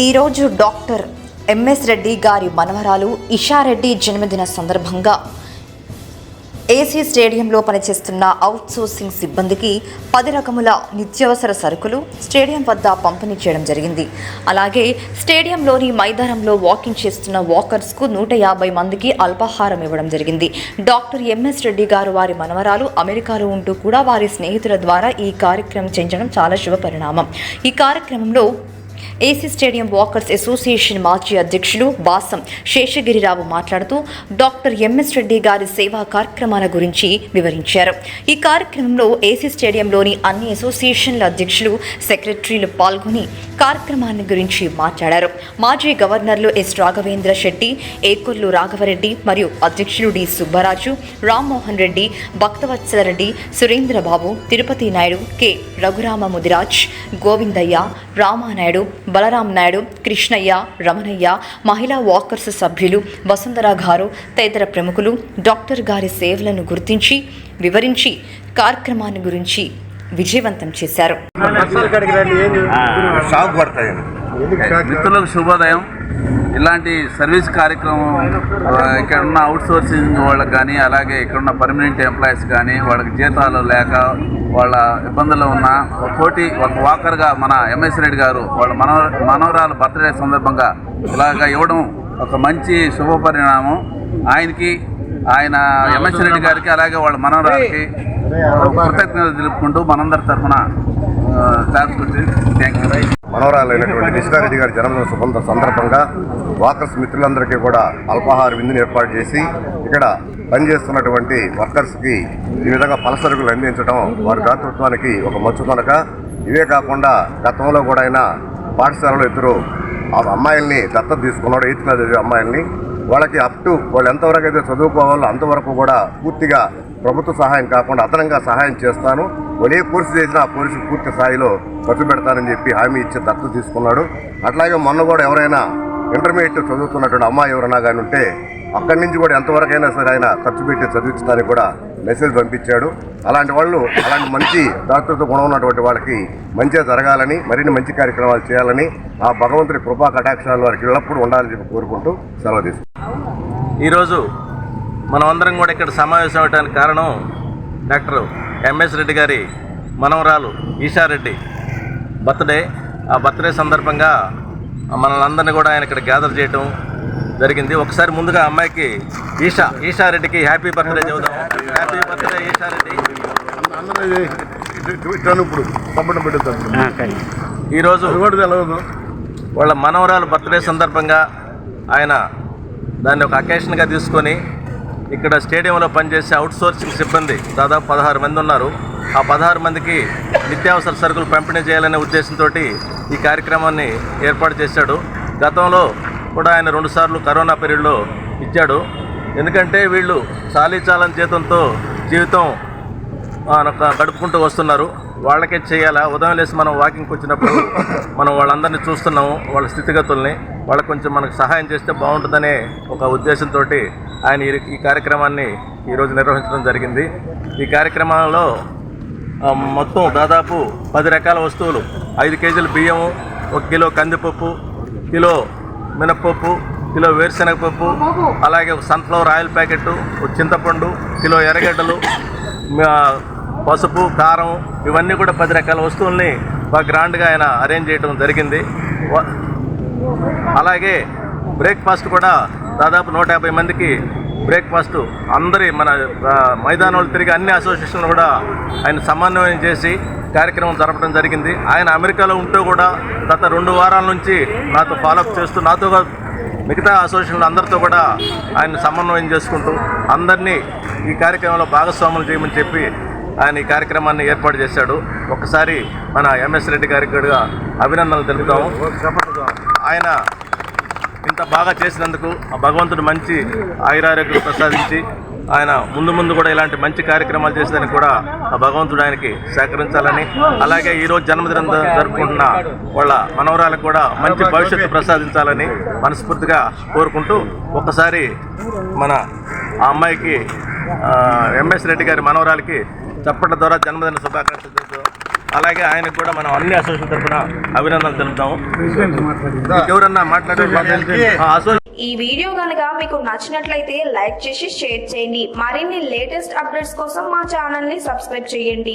ఈరోజు doctor MS Reddy గారి మనవరాలు ఇషారెడ్డి జన్మదిన సందర్భంగా ఏసీ స్టేడియంలో పనిచేస్తున్న అవుట్సోర్సింగ్ సిబ్బందికి పది రకముల నిత్యావసర సరుకులు స్టేడియం వద్ద పంపిణీ చేయడం జరిగింది. అలాగే స్టేడియంలోని మైదానంలో వాకింగ్ చేస్తున్న వాకర్స్కు నూట యాభై మందికి అల్పాహారం ఇవ్వడం జరిగింది. డాక్టర్ ఎంఎస్ రెడ్డి గారు వారి మనవరాలు అమెరికాలో ఉంటూ కూడా వారి స్నేహితుల ద్వారా ఈ కార్యక్రమం చేయించడం చాలా శుభ పరిణామం ఈ కార్యక్రమంలో ఏసీ స్టేడియం వాకర్స్ అసోసియేషన్ మాజీ అధ్యక్షులు బాసం శేషగిరిరావు మాట్లాడుతూ డాక్టర్ ఎంఎస్ రెడ్డి గారి సేవా కార్యక్రమాల గురించి వివరించారు. ఈ కార్యక్రమంలో ఏసీ స్టేడియంలోని అన్ని అసోసియేషన్ల అధ్యక్షులు సెక్రటరీలు పాల్గొని కార్యక్రమాన్ని గురించి మాట్లాడారు. మాజీ గవర్నర్లు ఎస్ రాఘవేంద్ర శెట్టి ఏకొల్లు రాఘవరెడ్డి మరియు అధ్యక్షులు డి సుబ్బరాజు రామ్మోహన్ రెడ్డి భక్తవత్సల రెడ్డి సురేంద్రబాబు తిరుపతి నాయుడు కె రఘురామ ముదిరాజ్ గోవిందయ్య రామానాయుడు బలరాం నాయుడు కృష్ణయ్య రమణయ్య మహిళా వాకర్స్ సభ్యులు వసుంధర గారు తదితర ప్రముఖులు డాక్టర్ గారి సేవలను గుర్తించి వివరించి కార్యక్రమాన్ని గురించి విజయవంతం చేశారు. మిత్రులకు శుభోదయం. ఇలాంటి సర్వీస్ కార్యక్రమం ఇక్కడ ఉన్న అవుట్ సోర్సింగ్ వాళ్ళకి కానీ అలాగే ఇక్కడున్న పర్మనెంట్ ఎంప్లాయీస్ కానీ వాళ్ళకి జీతాలు లేక వాళ్ళ ఇబ్బందులు ఉన్న ఒక తోటి ఒక వాకర్గా మన ఎంఎస్ రెడ్డి గారు వాళ్ళ మనవ మనవరాలు బర్త్డే సందర్భంగా ఇలాగ ఇవ్వడం ఒక మంచి శుభ పరిణామం ఆయనకి ఆయన ఎంఎస్ రెడ్డి గారికి అలాగే వాళ్ళ మనవరాలకి కృతజ్ఞతలు తెలుపుకుంటూ మనందరి తరఫున థ్యాంక్ యూ మనవరాలైనటువంటి నిషితారెడ్డి గారి జన్మదిన శుభంత సందర్భంగా వాకర్స్ మిత్రులందరికీ కూడా అల్పాహార విందుని ఏర్పాటు చేసి ఇక్కడ పనిచేస్తున్నటువంటి వర్కర్స్కి ఈ విధంగా పలసరుకులు అందించడం వారి దాతృత్వానికి ఒక మచ్చుకొనక ఇవే కాకుండా గతంలో కూడా ఆయన పాఠశాలలో ఇద్దరు ఆ అమ్మాయిల్ని దత్తత తీసుకున్నాడు ఎయిత్ క్లాస్ అమ్మాయిల్ని. వాళ్ళకి అప్ టు వాళ్ళు ఎంతవరకు అయితే చదువుకోవాలో అంతవరకు కూడా పూర్తిగా ప్రభుత్వ సహాయం కాకుండా అదనంగా సహాయం చేస్తాను. వాళ్ళు ఏ కోర్సు చేసినా ఆ కోర్సు పూర్తి స్థాయిలో ఖర్చు పెడతానని చెప్పి హామీ ఇచ్చి దత్తు తీసుకున్నాడు. అట్లాగే మొన్న కూడా ఎవరైనా ఇంటర్మీడియట్ చదువుతున్నటువంటి అమ్మాయి ఎవరైనా కానీ ఉంటే అక్కడి నుంచి కూడా ఎంతవరకైనా సరే ఆయన ఖర్చు పెట్టి చదివించడానికి కూడా మెసేజ్ పంపించాడు. అలాంటి వాళ్ళు అలాంటి మంచి దాతృత్వ గుణం ఉన్నటువంటి వాళ్ళకి మంచిగా జరగాలని మరిన్ని మంచి కార్యక్రమాలు చేయాలని ఆ భగవంతుడి కృపా కటాక్షాలు వారికి ఎల్లప్పుడూ ఉండాలని చెప్పి కోరుకుంటూ సెలవు తీసుకున్నాను ఈరోజు మనం అందరం కూడా ఇక్కడ సమావేశం అవడానికి కారణం డాక్టర్ ఎంఎస్ రెడ్డి గారి మనవరాలు ఈషారెడ్డి బర్త్డే. ఆ బర్త్డే సందర్భంగా మనల్ని అందరినీ కూడా ఆయన ఇక్కడ గ్యాదర్ చేయటం జరిగింది. ఒకసారి ముందుగా అమ్మాయికి ఈషా ఈషారెడ్డికి హ్యాపీ బర్త్డే చదువుదాం హ్యాపీ బర్త్డే ఈషారెడ్డి ఇప్పుడు పంపడం పెడుతుంది ఈరోజు వాళ్ళ మనవరాలు బర్త్డే సందర్భంగా ఆయన దాన్ని ఒక అకేషన్గా తీసుకొని ఇక్కడ స్టేడియంలో పనిచేసే అవుట్ సోర్సింగ్ సిబ్బంది దాదాపు పదహారు మంది ఉన్నారు. ఆ పదహారు మందికి నిత్యావసర సరుకులు పంపిణీ చేయాలనే ఉద్దేశంతో ఈ కార్యక్రమాన్ని ఏర్పాటు చేశాడు. గతంలో కూడా ఆయన రెండుసార్లు కరోనా పీరియడ్లో ఇచ్చాడు. ఎందుకంటే వీళ్ళు చాలీ చాలని జీతంతో జీవితం ఒక గడుపుకుంటూ వస్తున్నారు. వాళ్ళకే చేయాలా? ఉదయం లేసి మనం వాకింగ్కి వచ్చినప్పుడు మనం వాళ్ళందరినీ చూస్తున్నాము వాళ్ళ స్థితిగతుల్ని. వాళ్ళకి కొంచెం మనకు సహాయం చేస్తే బాగుంటుందనే ఒక ఉద్దేశంతో ఆయన ఈ- కార్యక్రమాన్ని ఈరోజు నిర్వహించడం జరిగింది. ఈ కార్యక్రమంలో మొత్తం దాదాపు పది రకాల వస్తువులు ఐదు కేజీల బియ్యము ఒక కిలో కందిపప్పు కిలో మినప్పప్పు కిలో వేరుశనగ పప్పు అలాగే ఒక సన్ఫ్లవర్ ఆయిల్ ప్యాకెట్ ఒక చింతపండు కిలో ఎర్రగడ్డలు పసుపు కారం ఇవన్నీ కూడా పది రకాల వస్తువుల్ని బాగా గ్రాండ్గా ఆయన అరేంజ్ చేయడం జరిగింది. అలాగే బ్రేక్ఫాస్ట్ కూడా దాదాపు నూట యాభై మందికి బ్రేక్ఫాస్ట్ అందరి మన మైదానంలో మైదానాలు తిరిగి అన్ని అసోసియేషన్లు కూడా ఆయన సమన్వయం చేసి కార్యక్రమం జరపడం జరిగింది. ఆయన అమెరికాలో ఉంటూ కూడా గత రెండు వారాల నుంచి నాతో ఫాలోఅప్ చేస్తూ నాతో మిగతా అసోసియేషన్లు అందరితో కూడా ఆయన సమన్వయం చేసుకుంటూ అందరినీ ఈ కార్యక్రమంలో భాగస్వాములు చేయమని చెప్పి ఆయన ఈ కార్యక్రమాన్ని ఏర్పాటు చేశాడు. ఒకసారి మన ఎంఎస్ రెడ్డి గారికి కూడా అభినందనలు తెలుపుతాము. ఆయన ఇంత బాగా చేసినందుకు ఆ భగవంతుడు మంచి ఆయురారోగ్యం ప్రసాదించి ఆయన ముందు ముందు కూడా ఇలాంటి మంచి కార్యక్రమాలు చేసేదానికి కూడా ఆ భగవంతుడు ఆయనకి సహకరించాలని అలాగే ఈరోజు జన్మదినం జరుపుకుంటున్న వాళ్ళ మనవరాలకు కూడా మంచి భవిష్యత్తు ప్రసాదించాలని మనస్ఫూర్తిగా కోరుకుంటూ ఒక్కసారి మన ఆ అమ్మాయికి ఎంఎస్ రెడ్డి గారి మనవరాలకి చప్పట్ల ద్వారా జన్మదిన శుభాకాంక్షలు తెలుపుతూ అలాగే ఆయనకు కూడా మనం అన్ని అసోసియేషన్ తరఫున అభినందనలు తెలుపుతాము. ఎవరన్నా మాట్లాడే ఈ వీడియో కనుక మీకు నచ్చినట్లయితే లైక్ చేసి షేర్ చేయండి. మరిన్ని లేటెస్ట్ అప్డేట్స్ కోసం మా ఛానల్ని సబ్స్క్రైబ్ చేయండి.